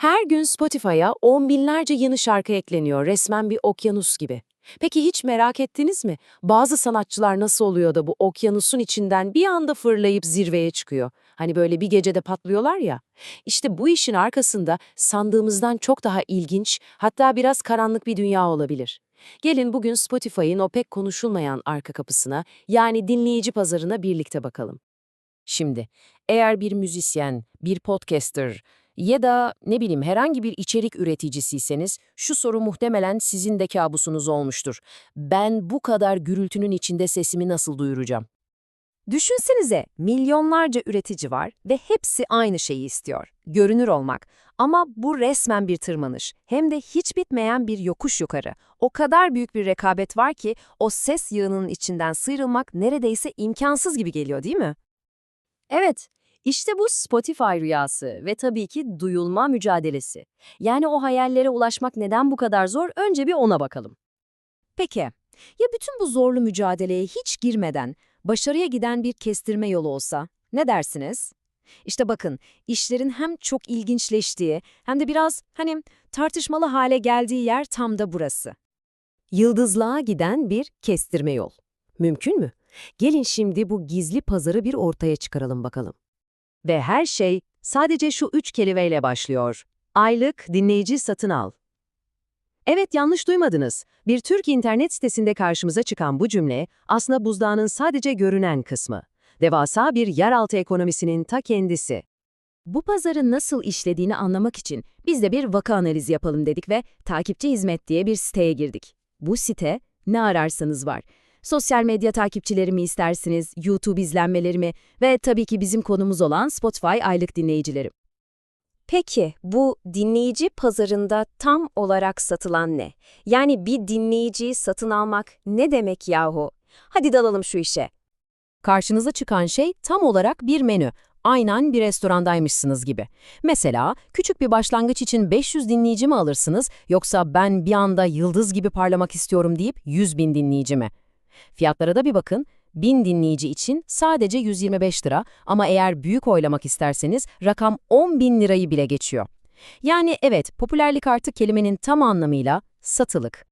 Her gün Spotify'a on binlerce yeni şarkı ekleniyor, resmen bir okyanus gibi. Peki hiç merak ettiniz mi? Bazı sanatçılar nasıl oluyor da bu okyanusun içinden bir anda fırlayıp zirveye çıkıyor? Hani böyle bir gecede patlıyorlar ya. İşte bu işin arkasında sandığımızdan çok daha ilginç, hatta biraz karanlık bir dünya olabilir. Gelin bugün Spotify'ın o pek konuşulmayan arka kapısına, yani dinleyici pazarına birlikte bakalım. Şimdi, eğer bir müzisyen, bir podcaster ya da ne bileyim herhangi bir içerik üreticisiyseniz şu soru muhtemelen sizin de kabusunuz olmuştur. Ben bu kadar gürültünün içinde sesimi nasıl duyuracağım? Düşünsenize milyonlarca üretici var ve hepsi aynı şeyi istiyor. Görünür olmak. Ama bu resmen bir tırmanış. Hem de hiç bitmeyen bir yokuş yukarı. O kadar büyük bir rekabet var ki o ses yığınının içinden sıyrılmak neredeyse imkansız gibi geliyor değil mi? Evet, işte bu Spotify rüyası ve tabii ki duyulma mücadelesi. Yani o hayallere ulaşmak neden bu kadar zor? Önce bir ona bakalım. Peki, ya bütün bu zorlu mücadeleye hiç girmeden başarıya giden bir kestirme yolu olsa, ne dersiniz? İşte bakın, işlerin hem çok ilginçleştiği hem de biraz hani tartışmalı hale geldiği yer tam da burası. Yıldızlığa giden bir kestirme yol. Mümkün mü? Gelin şimdi bu gizli pazarı bir ortaya çıkaralım bakalım. Ve her şey sadece şu üç kelimeyle başlıyor. Aylık dinleyici satın al. Evet yanlış duymadınız. Bir Türk internet sitesinde karşımıza çıkan bu cümle aslında buzdağının sadece görünen kısmı. Devasa bir yeraltı ekonomisinin ta kendisi. Bu pazarın nasıl işlediğini anlamak için biz de bir vaka analizi yapalım dedik ve Takipçi Hizmet diye bir siteye girdik. Bu site ne ararsanız var. Sosyal medya takipçilerimi istersiniz, YouTube izlenmelerimi ve tabii ki bizim konumuz olan Spotify aylık dinleyicilerim. Peki bu dinleyici pazarında tam olarak satılan ne? Yani bir dinleyiciyi satın almak ne demek yahu? Hadi dalalım şu işe. Karşınıza çıkan şey tam olarak bir menü. Aynen bir restorandaymışsınız gibi. Mesela küçük bir başlangıç için 500 dinleyici mi alırsınız yoksa ben bir anda yıldız gibi parlamak istiyorum deyip 100 bin dinleyici mi? Fiyatlara da bir bakın. 1000 dinleyici için sadece 125 lira ama eğer büyük oylamak isterseniz rakam 10 bin lirayı bile geçiyor. Yani evet popülerlik artık kelimenin tam anlamıyla satılık.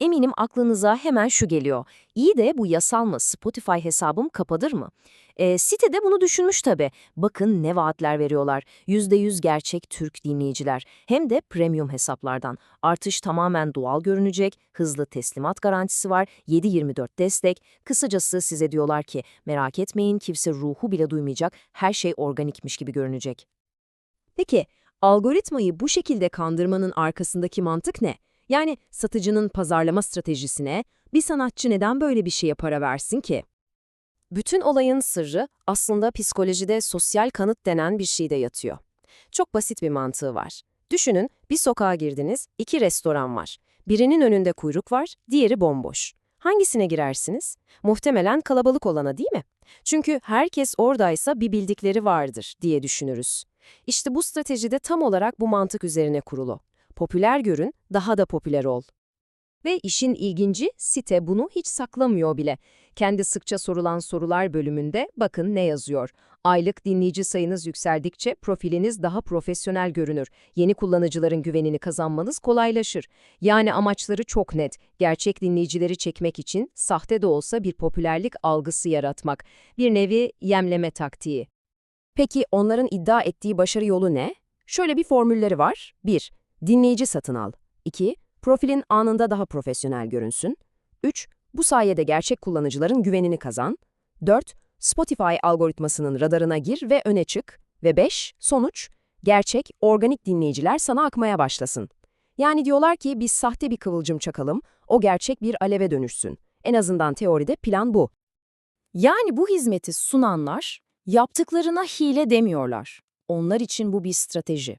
Eminim aklınıza hemen şu geliyor. İyi de bu yasal mı? Spotify hesabım kapadır mı? E, sitede bunu düşünmüş tabii. Bakın ne vaatler veriyorlar. %100 gerçek Türk dinleyiciler. Hem de premium hesaplardan. Artış tamamen doğal görünecek, hızlı teslimat garantisi var, 7-24 destek. Kısacası size diyorlar ki merak etmeyin kimse ruhu bile duymayacak, her şey organikmiş gibi görünecek. Peki algoritmayı bu şekilde kandırmanın arkasındaki mantık ne? Yani satıcının pazarlama stratejisine bir sanatçı neden böyle bir şeye para versin ki? Bütün olayın sırrı aslında psikolojide sosyal kanıt denen bir şeyde yatıyor. Çok basit bir mantığı var. Düşünün, bir sokağa girdiniz, iki restoran var. Birinin önünde kuyruk var, diğeri bomboş. Hangisine girersiniz? Muhtemelen kalabalık olana değil mi? Çünkü herkes oradaysa bir bildikleri vardır diye düşünürüz. İşte bu stratejide tam olarak bu mantık üzerine kurulu. Popüler görün, daha da popüler ol. Ve işin ilginci site bunu hiç saklamıyor bile. Kendi sıkça sorulan sorular bölümünde bakın ne yazıyor. Aylık dinleyici sayınız yükseldikçe profiliniz daha profesyonel görünür. Yeni kullanıcıların güvenini kazanmanız kolaylaşır. Yani amaçları çok net. Gerçek dinleyicileri çekmek için sahte de olsa bir popülerlik algısı yaratmak. Bir nevi yemleme taktiği. Peki onların iddia ettiği başarı yolu ne? Şöyle bir formülleri var. 1. Dinleyici satın al. 2. Profilin anında daha profesyonel görünsün. 3. Bu sayede gerçek kullanıcıların güvenini kazan. 4. Spotify algoritmasının radarına gir ve öne çık. Ve 5. Sonuç, gerçek, organik dinleyiciler sana akmaya başlasın. Yani diyorlar ki biz sahte bir kıvılcım çakalım, o gerçek bir aleve dönüşsün. En azından teoride plan bu. Yani bu hizmeti sunanlar yaptıklarına hile demiyorlar. Onlar için bu bir strateji.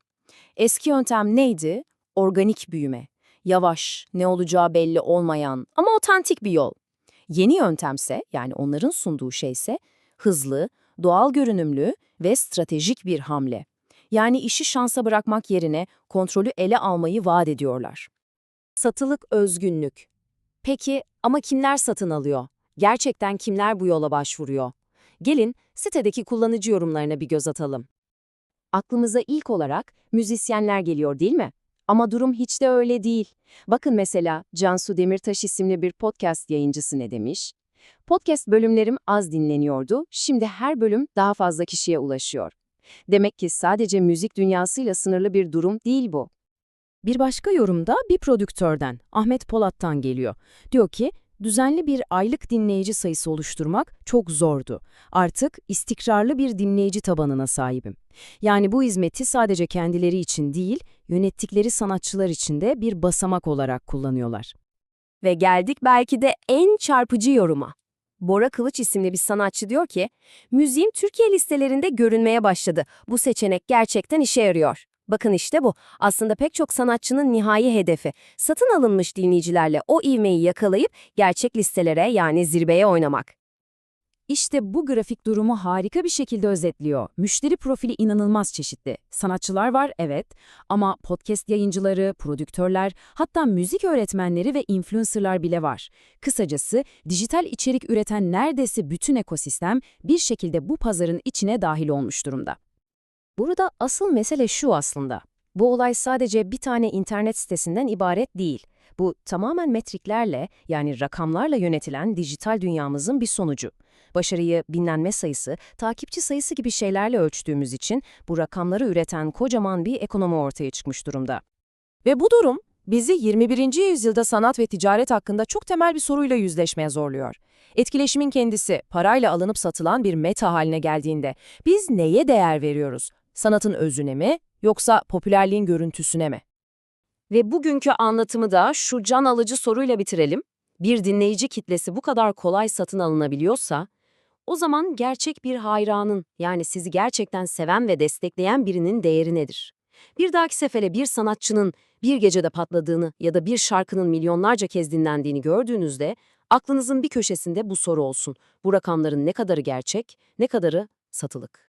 Eski yöntem neydi? Organik büyüme. Yavaş, ne olacağı belli olmayan ama otantik bir yol. Yeni yöntemse, yani onların sunduğu şeyse, hızlı, doğal görünümlü ve stratejik bir hamle. Yani işi şansa bırakmak yerine kontrolü ele almayı vaat ediyorlar. Satılık özgünlük. Peki ama kimler satın alıyor? Gerçekten kimler bu yola başvuruyor? Gelin sitedeki kullanıcı yorumlarına bir göz atalım. Aklımıza ilk olarak müzisyenler geliyor değil mi? Ama durum hiç de öyle değil. Bakın mesela Cansu Demirtaş isimli bir podcast yayıncısı ne demiş? Podcast bölümlerim az dinleniyordu, şimdi her bölüm daha fazla kişiye ulaşıyor. Demek ki sadece müzik dünyasıyla sınırlı bir durum değil bu. Bir başka yorumda bir prodüktörden, Ahmet Polat'tan geliyor. Diyor ki, düzenli bir aylık dinleyici sayısı oluşturmak çok zordu. Artık istikrarlı bir dinleyici tabanına sahibim. Yani bu hizmeti sadece kendileri için değil, yönettikleri sanatçılar için de bir basamak olarak kullanıyorlar. Ve geldik belki de en çarpıcı yoruma. Bora Kılıç isimli bir sanatçı diyor ki, müziğim Türkiye listelerinde görünmeye başladı. Bu seçenek gerçekten işe yarıyor. Bakın işte bu. Aslında pek çok sanatçının nihai hedefi. Satın alınmış dinleyicilerle o ivmeyi yakalayıp gerçek listelere yani zirveye oynamak. İşte bu grafik durumu harika bir şekilde özetliyor. Müşteri profili inanılmaz çeşitli. Sanatçılar var evet ama podcast yayıncıları, prodüktörler, hatta müzik öğretmenleri ve influencerlar bile var. Kısacası dijital içerik üreten neredeyse bütün ekosistem bir şekilde bu pazarın içine dahil olmuş durumda. Burada asıl mesele şu aslında. Bu olay sadece bir tane internet sitesinden ibaret değil. Bu tamamen metriklerle yani rakamlarla yönetilen dijital dünyamızın bir sonucu. Başarıyı dinlenme sayısı, takipçi sayısı gibi şeylerle ölçtüğümüz için bu rakamları üreten kocaman bir ekonomi ortaya çıkmış durumda. Ve bu durum bizi 21. yüzyılda sanat ve ticaret hakkında çok temel bir soruyla yüzleşmeye zorluyor. Etkileşimin kendisi parayla alınıp satılan bir meta haline geldiğinde biz neye değer veriyoruz? Sanatın özüne mi yoksa popülerliğin görüntüsüne mi? Ve bugünkü anlatımı da şu can alıcı soruyla bitirelim. Bir dinleyici kitlesi bu kadar kolay satın alınabiliyorsa, o zaman gerçek bir hayranın yani sizi gerçekten seven ve destekleyen birinin değeri nedir? Bir dahaki sefere bir sanatçının bir gecede patladığını ya da bir şarkının milyonlarca kez dinlendiğini gördüğünüzde aklınızın bir köşesinde bu soru olsun. Bu rakamların ne kadarı gerçek, ne kadarı satılık?